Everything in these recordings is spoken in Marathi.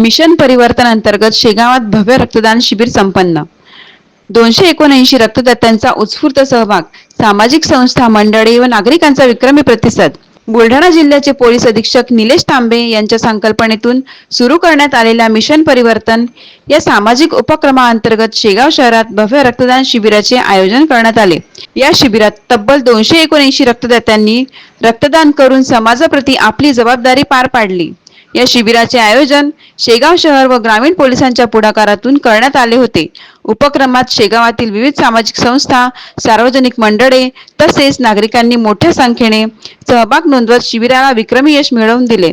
मिशन परिवर्तन अंतर्गत शेगावात भव्य रक्तदान शिबिर संपन्न. दोनशे एकोणऐंशी रक्तदात्यांचा उत्स्फूर्त सहभाग सामाजिक संस्था मंडळी व नागरिकांचा विक्रमी प्रतिसाद. बुलढाणा जिल्ह्याचे पोलीस अधीक्षक निलेश तांबे यांच्या संकल्पनेतून सुरू करण्यात आलेल्या मिशन परिवर्तन या सामाजिक उपक्रमाअंतर्गत शेगाव शहरात भव्य रक्तदान शिबिराचे आयोजन करण्यात आले. या शिबिरात तब्बल दोनशे एकोणऐंशी रक्तदात्यांनी रक्तदान करून समाजाप्रती आपली जबाबदारी पार पाडली. या शिबिराचे आयोजन शेगाव शहर व ग्रामीण पोलिसांच्या पुढाकारातून करण्यात आले होते. उपक्रमात शेगावातील विविध सामाजिक संस्था सार्वजनिक मंडळे तसेच नागरिकांनी मोठ्या संख्येने सहभाग नोंदवत शिबिराला विक्रमी यश मिळवून दिले.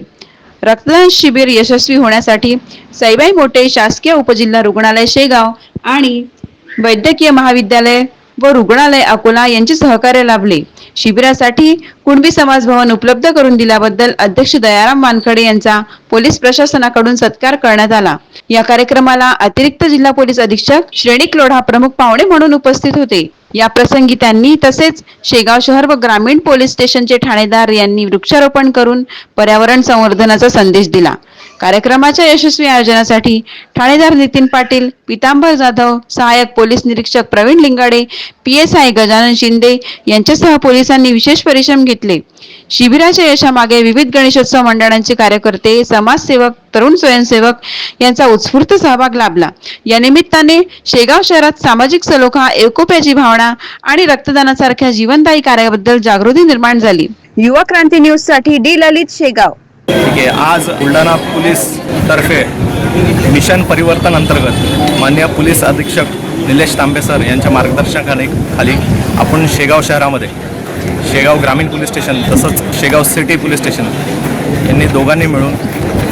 रक्तदान शिबिर यशस्वी होण्यासाठी साईबाई मोठे शासकीय उपजिल्हा रुग्णालय शेगाव आणि वैद्यकीय महाविद्यालय व रुग्णालय अकोला यांचे सहकार्य लाभले. शिबिरासाठी कुणबी समाज भवन उपलब्ध करून दिल्याबद्दल अध्यक्ष दयाराम वानखडे यांचा पोलीस प्रशासनाकडून सत्कार करण्यात आला. या कार्यक्रमाला अतिरिक्त जिल्हा पोलीस अधीक्षक श्रेणी क्लोढा प्रमुख पाहुणे म्हणून उपस्थित होते. या प्रसंगी त्यांनी तसेच शेगाव शहर व ग्रामीण पोलीस स्टेशनचे ठाणेदार यांनी वृक्षारोपण करून पर्यावरण संवर्धनाचा संदेश दिला. कार्यक्रमाच्या यशस्वी आयोजनासाठी ठाणेदार नितीन पाटील पितांबर जाधव सहाय्यक पोलीस निरीक्षक Pravin Lingade P S I Gajanan Shinde यांच्यासह पोलिसांनी विशेष परिश्रम घेतले. शिबिराच्या यशामागे विविध गणेशोत्सव मंडळांचे कार्यकर्ते समाजसेवक तरुण स्वयंसेवक यांचा उत्स्फूर्त सहभाग लाभला. या निमित्ताने शेगाव शहरात सामाजिक सलोखा एकोप्याची भावना आणि रक्तदानासारख्या जीवनदायी कार्याबद्दल जागृती निर्माण झाली. युवा क्रांती न्यूजसाठी डी ललित शेगाव. ठीक आहे आज बुलढाणा पोलीस तर्फे मिशन परिवर्तन अंतर्गत मान्य पोलीस अधीक्षक निलेश तांबे सर यांच्या मार्गदर्शनाखाली खाली आपण शेगाव शहरामध्ये शेगाव ग्रामीण पोलीस स्टेशन तसंच शेगाव सिटी पोलीस स्टेशन यांनी दोघांनी मिळून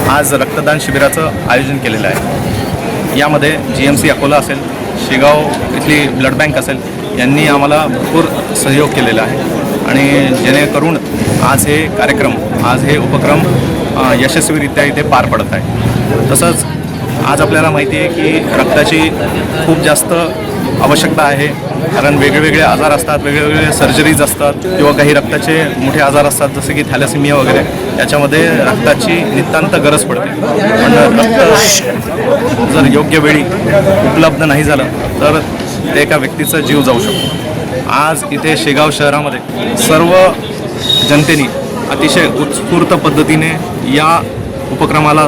आज रक्तदान शिबिराचं आयोजन केलेलं आहे. यामध्ये जी एम सी अकोला असेल शेगाव इथली ब्लड बँक असेल यांनी आम्हाला भरपूर सहयोग केलेला आहे. आणि जेणेकरून आज हे कार्यक्रम आज हे उपक्रम यशस्वीरित्या इथे पार पडत आहे. तसंच आज आपल्याला माहिती आहे की रक्ताची खूप जास्त आवश्यकता आहे कारण वेगवेगळे आजार असतात वेगवेगळे सर्जरीज असतात किंवा काही रक्ताचे मोठे आजार असतात जसे की थॅलेसिमिया वगैरे याच्यामध्ये रक्ताची नितांत गरज पडते. पण रक्त जर योग्य वेळी उपलब्ध नाही झालं तर ते एका व्यक्तीचा जीव जाऊ शकतो. आज इथे शेगाव शहरामध्ये सर्व जनतेने अतिशय उत्स्फूर्त पद्धतीने या उपक्रमाला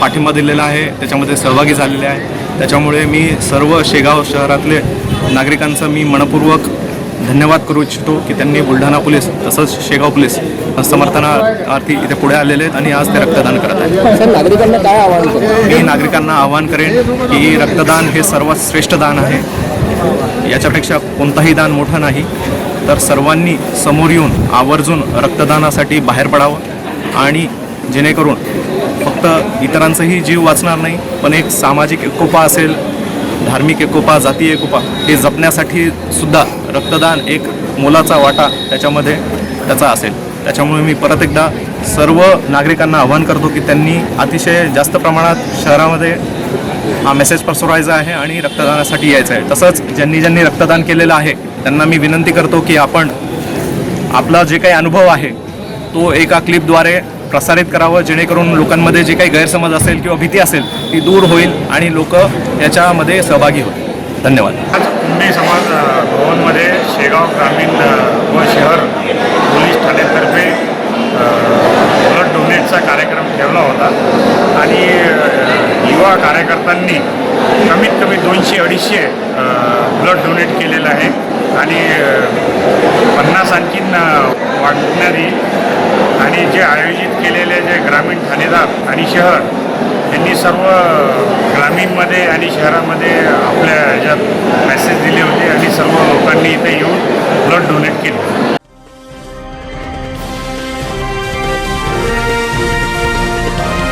पाठिंबा दिलेला आहे. त्याच्यामध्ये सहभागी झालेले आहे. त्याच्यामुळे मी सर्व शेगाव शहरातले नागरिकांचं मी मनपूर्वक धन्यवाद करू इच्छितो की त्यांनी बुलढाणा पोलीस तसंच शेगाव पोलीस समर्थनार्थी इथे पुढे आलेले आहेत आणि आज ते रक्तदान करत आहेत. सर नागरिकांना काय आवाहन करू? मी नागरिकांना आवाहन करेन की रक्तदान हे सर्वात श्रेष्ठ दान आहे. याच्यापेक्षा कोणताही दान मोठं नाही. तर सर्वांनी समोर येऊन आवर्जून रक्तदानासाठी बाहेर पडावं आणि जेणेकरून फक्त इतरांचाही जीव वाचणार नाही पण एक सामाजिक एकोपा असेल धार्मिक एकोपा जातीय एकोपा हे जपण्यासाठी सुद्धा रक्तदान एक मोलाचा वाटा त्याच्यामध्ये त्याचा असेल. त्याच्यामुळे मी परत एकदा सर्व नागरिकांना आवाहन करतो की त्यांनी अतिशय जास्त प्रमाणात शहरामध्ये हा मेसेज पसरवायचा आहे आणि रक्तदानासाठी यायचं आहे. तसंच ज्यांनी ज्यांनी रक्तदान केलेलं आहे त्यांना मी विनंती करतो की आपण आपला जे काही अनुभव आहे तो एका क्लिपद्वारे प्रसारित करावं जेणेकरून लोकांमध्ये जे काही गैरसमज असेल किंवा भीती असेल ती दूर होईल आणि लोक याच्यामध्ये सहभागी होतील. धन्यवाद. आज कुंभी समाज भवनमध्ये शेगाव ग्रामीण व शहर पोलीस ठाण्यातर्फे अ, ब्लड डोनेटचा कार्यक्रम ठेवला होता आणि अ, युवा कार्यकर्त्यांनी कमीत कमी दोनशे अडीचशे ब्लड डोनेट केलेलं आहे. आणि पन्नास आणखीन अ, वाढण्यात येईल आणि जे आयोजित केलेले जे ग्रामीण ठाणेदार आणि शहर यांनी सर्व ग्रामीणमध्ये आणि शहरामध्ये आपल्या ह्याच्यात मेसेज दिले होते आणि सर्व लोकांनी